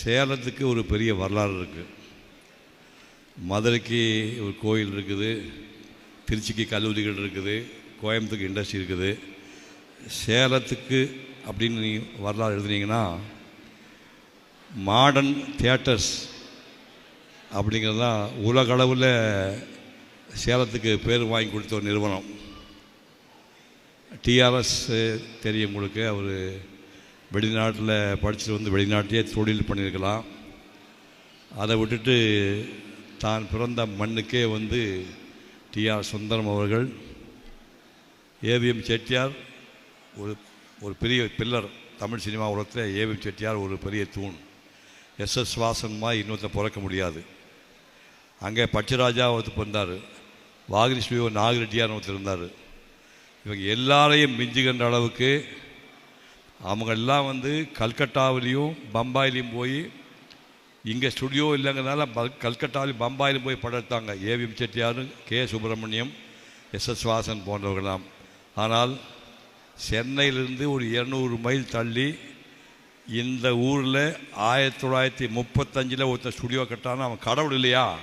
சேலத்துக்கு ஒரு பெரிய வரலாறு இருக்குது மதுரைக்கு ஒரு கோயில் இருக்குது திருச்சிக்கு கல்லூரிகள் இருக்குது கோயம்புத்தூருக்கு இண்டஸ்ட்ரி இருக்குது. சேலத்துக்கு அப்படின்னு நீங்கள் வரலாறு எழுதுனீங்கன்னா மாடர்ன் தியேட்டர்ஸ் அப்படிங்கிறது தான் உலகளவில் சேலத்துக்கு பேர் வாங்கி கொடுத்த ஒரு நிறுவனம். டிஆர்எஸ் தெரியும் உங்களுக்கு அவர் வெளிநாட்டில் படிச்சுட்டு வந்து வெளிநாட்டிலே தொழில் பண்ணியிருக்கலாம். அதை விட்டுட்டு தான் பிறந்த மண்ணுக்கே வந்து டிஆர் சுந்தரம் அவர்கள் ஏவிஎம் செட்டியார் ஒரு ஒரு பெரிய பில்லர் தமிழ் சினிமா உலகத்தில் ஏவிஎம் செட்டியார் ஒரு பெரிய தூண். எஸ்எஸ் எஸ் மாதிரி இன்னொருத்த பிறக்க முடியாது. அங்கே பச்சராஜா ஒருத்தர் பிறந்தார். வாகினி ஸ்ரீயோ நாகரெட்டியார் ஒருத்தர் இருந்தார். இவங்க எல்லாரையும் மிஞ்சுகின்ற அளவுக்கு அவங்க எல்லாம் வந்து கல்கட்டாவிலையும் பம்பாயிலையும் போய் இங்கே ஸ்டுடியோ இல்லைங்கிறதுனால ப- கல்கட்டாவிலையும் பம்பாயிலும் போய் படம் எடுத்தாங்க. AVM Chettiar K Subramaniam S S Vasan போன்றவர்களாம் ஆனால் சென்னையிலிருந்து ஒரு இரநூறு மைல் தள்ளி இந்த ஊரில் ஆயிரத்தி தொள்ளாயிரத்தி முப்பத்தஞ்சில் ஒருத்தன் ஸ்டுடியோ கட்டானா அவன் கடவுள் இல்லையா?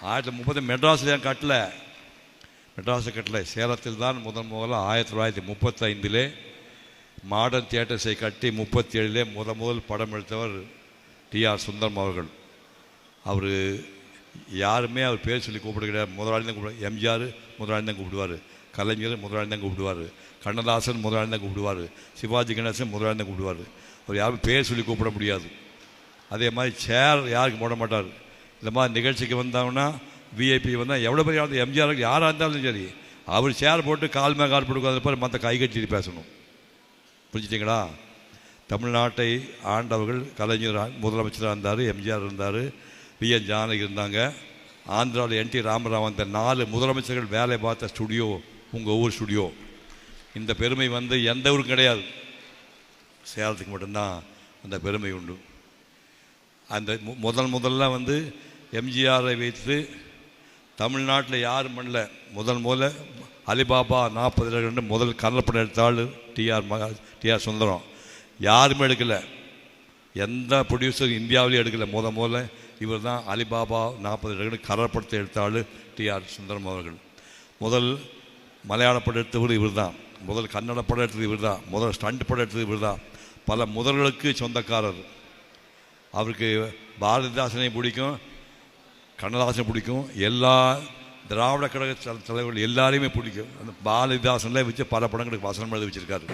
ஆயிரத்தி முப்பத்தி மெட்ராஸில் ஏன் மெட்ராஸை கட்டலை. சேலத்தில் தான் முதன் முதல்ல ஆயிரத்தி தொள்ளாயிரத்தி முப்பத்தைந்திலே மாடர்ன் தியேட்டர்ஸை கட்டி முப்பத்தி ஏழிலே முத முதல் படம் எடுத்தவர் டிஆர் சுந்தரம் அவர்கள். அவர் யாருமே அவர் பேர் சொல்லி கூப்பிட கிடையாது முதலாளி தான் கூப்பிடுவார். எம்ஜிஆர் முதலாளி தான் கூப்பிடுவார். கலைஞர் முதலாளி தான் கூப்பிடுவார். கண்ணதாசன் முதலாளி தான் கூப்பிடுவார். சிவாஜி கணேசன் முதலாளி தான் கூப்பிடுவார். அவர் யாரும் பேர் சொல்லி கூப்பிட முடியாது. அதே மாதிரி சேர் யாருக்கு போட மாட்டார். இந்த மாதிரி நிகழ்ச்சிக்கு வந்தாங்கன்னா விஐபி வந்தால் எவ்வளோ பெரிய ஆள்? எம்ஜிஆருக்கு யாராக இருந்தாலும் சரி அவர் சேர் போட்டு கால் மேல் கால் போட்டு உட்கார்ந்திருப்பார், மற்ற கை கட்டி பேசணும். புரிஞ்சுட்டிங்களா? தமிழ்நாட்டை ஆண்டவர்கள் கலைஞர் முதலமைச்சராக இருந்தார் எம்ஜிஆர் இருந்தார் வி. என். ஜானகி இருந்தாங்க. ஆந்திராவில் என். டி. ராமராவ் அந்த நாலு முதலமைச்சர்கள் வேலை பார்த்த ஸ்டுடியோ உங்கள் ஊர் ஸ்டுடியோ. இந்த பெருமை வந்து எந்த ஊரும் கிடையாது. சேலத்துக்கு மட்டும்தான் அந்த பெருமை உண்டு. அந்த முதல் முதல்ல வந்து எம்ஜிஆரை வைத்து தமிழ்நாட்டில் யாரும் பண்ணல. முதல் முதல்ல அலிபாபா நாற்பது ரெண்டு முதல் கன்னப்படம் எடுத்தாள் டிஆர் மகா டிஆர் சுந்தரம். யாருமே எடுக்கலை. எந்த ப்ரொடியூசர் இந்தியாவிலையும் எடுக்கலை. முத முதல்ல இவர் தான் அலிபாபா நாற்பது ரெண்டு கரப்படத்தை எடுத்தாள் டிஆர் சுந்தரம் அவர்கள். முதல் மலையாள படம் எடுத்தவர் இவர் தான் முதல் கன்னட படம் எடுத்தது இவர் தான் முதல் ஸ்டண்ட் படம் எடுத்தது இவர் தான் பல முதல்களுக்கு சொந்தக்காரர். அவருக்கு பாரதிதாசனை பிடிக்கும் கண்ணதாசனை பிடிக்கும். எல்லா திராவிட கழக தலைவர்கள் எல்லாரையுமே பிடிக்கும். அந்த பாரதிதாசன்ல வச்சு பல படங்களுக்கு வசனம் எழுதி வச்சிருக்காரு.